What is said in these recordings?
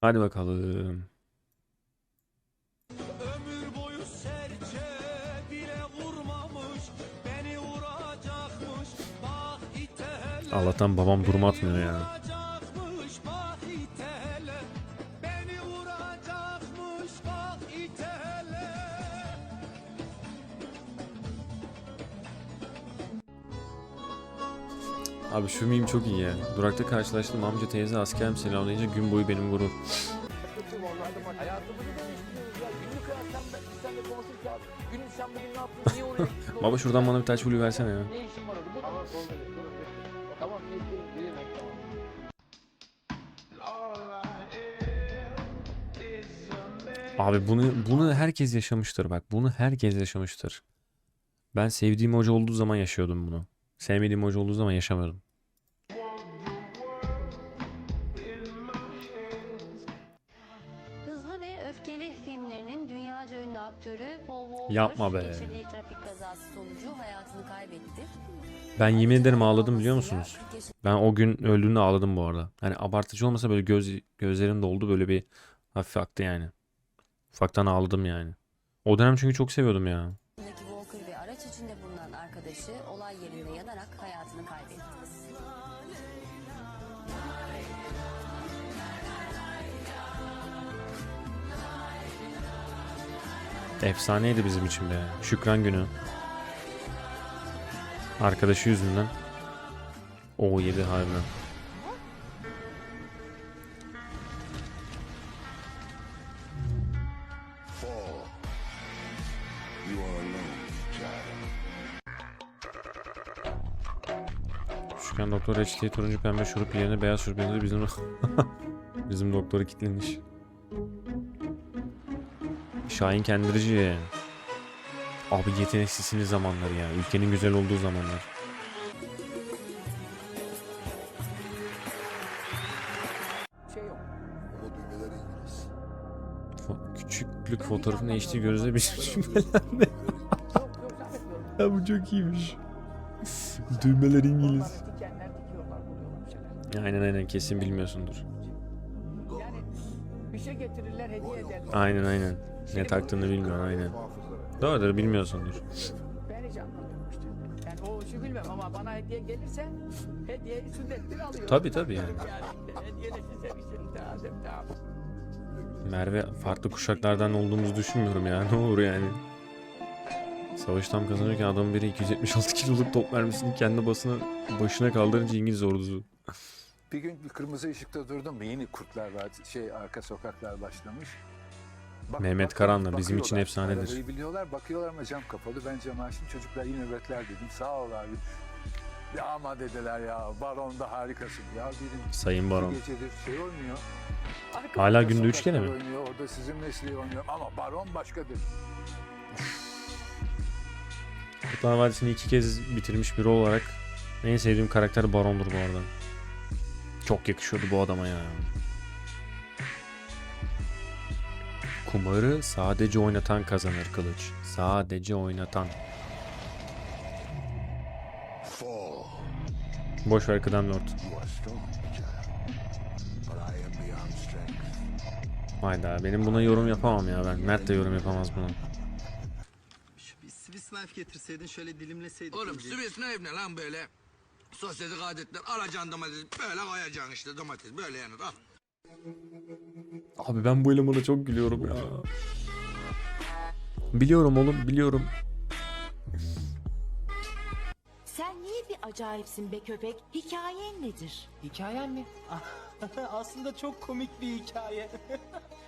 Hadi bakalım. Ömür boyu serçe bile vurmamış Beni vuracakmış Bak itele Allah'tan babam durum atmıyor ya. Abi şu meme çok iyi ya. Durakta karşılaştım amca teyze askerim selamlayınca gün boyu benim gurur. Baba şuradan bana bir taç blue versene ya. Abi bunu bunu herkes yaşamıştır bak. Bunu herkes yaşamıştır. Ben sevdiğim hoca olduğu zaman yaşıyordum bunu. Sevmediğim hoca olduğu zaman yaşamıyordum. Dünyaca ünlü aktörü Paul Walker Yapma be. geçirdiği trafik kazası sonucu hayatını kaybetti. Ben yemin ederim ağladım biliyor musunuz? Ben o gün öldüğünde ağladım bu arada. Hani abartıcı olmasa böyle göz gözlerim doldu böyle bir hafif aktı yani. Ufaktan ağladım yani. O dönem çünkü çok seviyordum ya. Efsaneydi bizim için be. Şükran günü. Arkadaşı yüzünden. O yedi harbiden. Şükran doktor reçeteyi turuncu pembe şurup yerine beyaz şurup yerine bizim bizim doktora kilitlenmiş. Şahin kendirici. Abi yeteneksizsiniz zamanları ya. Ülkenin güzel olduğu zamanlar. Şey yok. Küçüklük fotoğrafını HD gözle bir zannetmiyorum. ya bu çok iyiymiş. Düğmeler İngiliz. Aynen aynen kesin bilmiyorsundur. Bir şey getirirler hediye ederler. Aynen aynen. Ne taktığını bilmiyorum aynen. Doğrudur bilmiyorsundur. Ben hiç anlamıyorum işte. Yani o işi bilmem ama bana hediye gelirse hediyeyi sünnettir alıyorum. Tabii, tabii yani. yani hediye de size bir şey lazım tamam. Merve farklı kuşaklardan olduğumuzu düşünmüyorum ya. Ne olur yani. Savaş tam kazanırken adamın biri 276 kiloluk top mermisini kendi basına başına kaldırınca İngiliz ordusu. Bir gün bir kırmızı ışıkta durdum. Yeni kurtlar var. Şey arka sokaklar başlamış. Bak- Mehmet Karan'la bizim için efsanedir. Arabayı biliyorlar, bakıyorlar ama cam kapalı. Ben camı açtım. Çocuklar iyi nöbetler dedim. Sağ ol abi. Ya ama dediler ya. Baron da harikasın. Ya dedim. Sayın Baron. gecedir şey oynuyor. Arka Hala günde üç kere mi? Oynuyor. Orada sizin mesleği oynuyor. Ama Baron başkadır. Kurtlar Vadisi'ni iki kez bitirmiş biri olarak en sevdiğim karakter Baron'dur bu arada. Çok yakışıyordu bu adama ya. Kumarı sadece oynatan kazanır kılıç. Sadece oynatan. Boş ver Kıdem Lord. Hayda benim buna yorum yapamam ya ben. Mert de yorum yapamaz buna. Bir Swiss knife getirseydin şöyle dilimleseydin. Oğlum Swiss knife ne lan böyle? Sosyetik adetler alacaksın domates böyle koyacaksın işte domates böyle yanır al. Abi ben bu elemana çok gülüyorum ya. Biliyorum oğlum biliyorum. Sen niye bir acayipsin be köpek? Hikayen nedir? Hikayem mi? Ah, Aslında çok komik bir hikaye.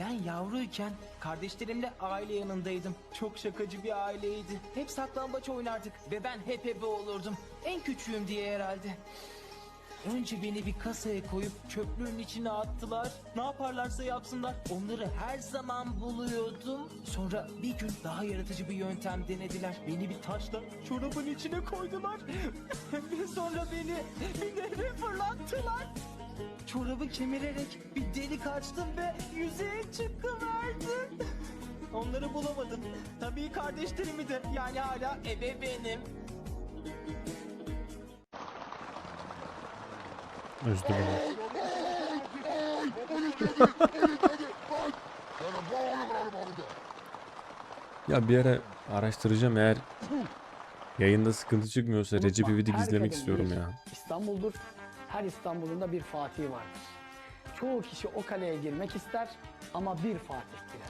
ben yavruyken kardeşlerimle aile yanındaydım. Çok şakacı bir aileydi. Hep saklambaç oynardık ve ben hep ebe olurdum. En küçüğüm diye herhalde. Önce beni bir kasaya koyup çöplüğün içine attılar. Ne yaparlarsa yapsınlar. Onları her zaman buluyordum. Sonra bir gün daha yaratıcı bir yöntem denediler. Beni bir taşla çorabın içine koydular. ve sonra beni bir nehre fırlattılar. Çorabı kemirerek bir delik açtım ve yüzeye çıkıverdim. Onları bulamadım. Tabii kardeşlerimi de yani hala ebe benim. Özür dilerim. Ya bir ara araştıracağım eğer yayında sıkıntı çıkmıyorsa Recep Unutma, İvedik her izlemek istiyorum ya. İstanbul'dur. Her İstanbul'un da bir Fatih vardır. Çoğu kişi o kaleye girmek ister ama bir Fatih girer.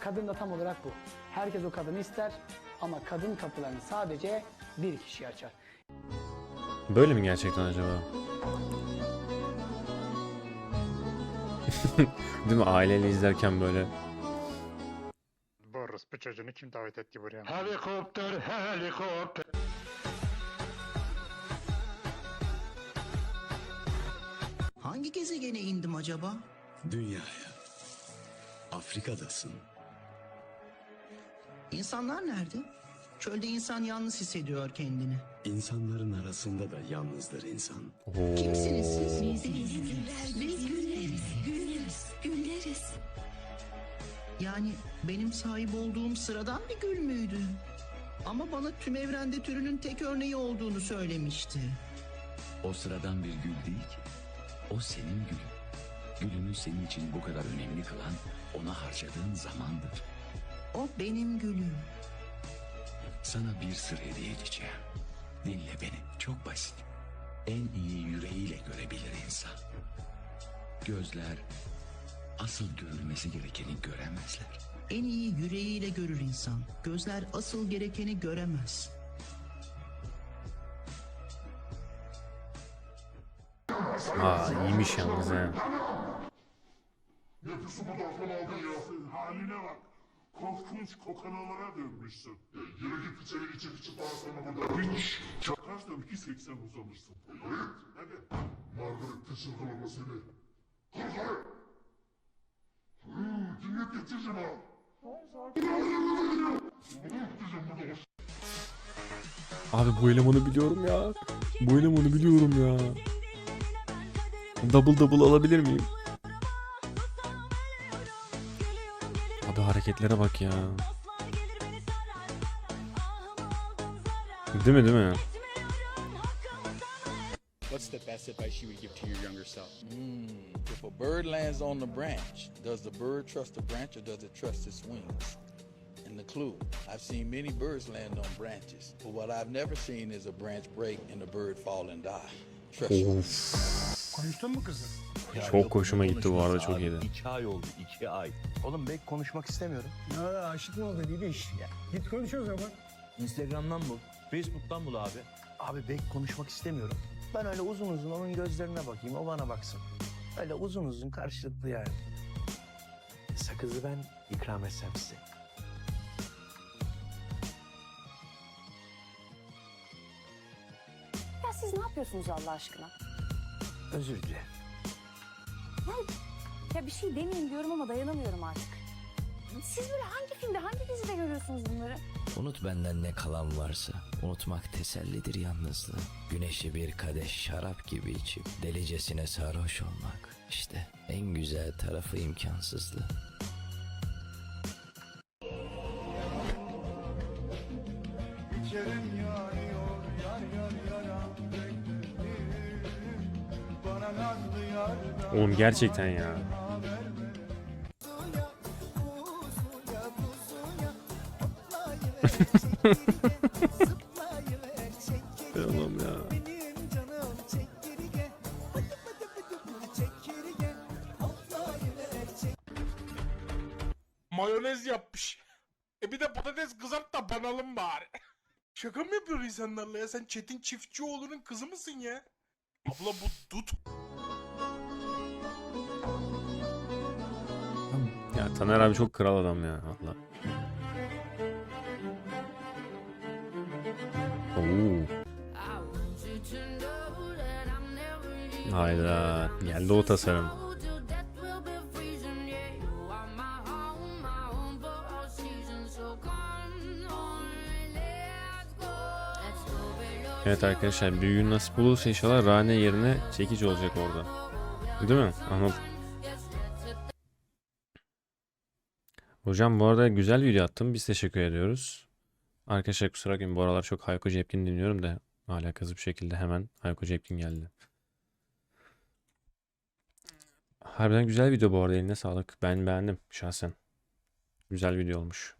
Kadın da tam olarak bu. Herkes o kadını ister ama kadın kapılarını sadece bir kişi açar. Böyle mi gerçekten acaba? Değil mi? Aileyle izlerken böyle. Bu orospu çocuğunu kim davet etti buraya? Helikopter, helikopter. Hangi gezegene indim acaba? Dünyaya. Afrika'dasın. İnsanlar nerede? Çölde insan yalnız hissediyor kendini. İnsanların arasında da yalnızdır insan. Kimsiniz siz? Yani benim sahip olduğum sıradan bir gül müydü? Ama bana tüm evrende türünün tek örneği olduğunu söylemişti. O sıradan bir gül değil ki. O senin gülün. Gülünü senin için bu kadar önemli kılan ona harcadığın zamandır. O benim gülüm. Sana bir sır hediye edeceğim. Dinle beni. Çok basit. En iyi yüreğiyle görebilir insan. Gözler asıl görülmesi gerekeni göremezler. En iyi yüreğiyle görür insan. Gözler asıl gerekeni göremez. Aa iyiymiş yalnız ha. Nefesi bu da aldı ya. Haline bak. Korkunç kokanalara dönmüşsün. E, yürü git içeri içi içi bağırsana burada. Hiç. Çakarsam 2.80 uzamışsın. Evet hadi. Margaret Thatcher kılama seni. Kalk hadi. Hmm, cinnet geçeceğim ha. Abi bu elemanı biliyorum ya. Bu elemanı biliyorum ya. Double double alabilir miyim? Abi hareketlere bak ya. Değil mi değil mi? What's the best advice you would give to your younger self? if a bird lands on the branch, does the bird trust the branch or does it trust its wings? And the clue, I've seen many birds land on branches, but what I've never seen is a branch break and the bird fall and die. Trust me. Konuştun mu kızım? Çok hoşuma gitti bu arada çok iyiydi. İki ay oldu. iki ay. Oğlum ben konuşmak istemiyorum. Ya aşık mı oldun İbiş? Git konuş o zaman. Instagram'dan bul, Facebook'tan bul abi. Abi bek konuşmak istemiyorum. Ben öyle uzun uzun onun gözlerine bakayım, o bana baksın. Öyle uzun uzun karşılıklı yani. Sakızı ben ikram etsem size. Ya siz ne yapıyorsunuz Allah aşkına? Özür dilerim. Ya bir şey demeyeyim diyorum ama dayanamıyorum artık. Siz böyle hangi filmde, hangi dizide görüyorsunuz bunları? Unut benden ne kalan varsa. Unutmak tesellidir yalnızlığı. Güneşi bir kadeh şarap gibi içip delicesine sarhoş olmak. İşte en güzel tarafı imkansızlığı. Oğlum gerçekten ya. Tamam ya. Mayonez yapmış. E bir de patates kızart da banalım bari. Şaka mı yapıyor insanlarla ya? Sen Çetin Çiftçioğlu'nun kızı mısın ya? Abla bu dut Taner abi çok kral adam ya. Oo. Hayda. Geldi o tasarım. Evet arkadaşlar gün nasip olursa inşallah Rane yerine çekici olacak orada. Değil mi? Anladım. Hocam bu arada güzel video attım. Biz teşekkür ediyoruz. Arkadaşlar kusura bakmayın bu aralar çok Hayko Cepkin dinliyorum da alakasız bir şekilde hemen Hayko Cepkin geldi. Harbiden güzel video bu arada eline sağlık. Ben beğendim şahsen. Güzel video olmuş.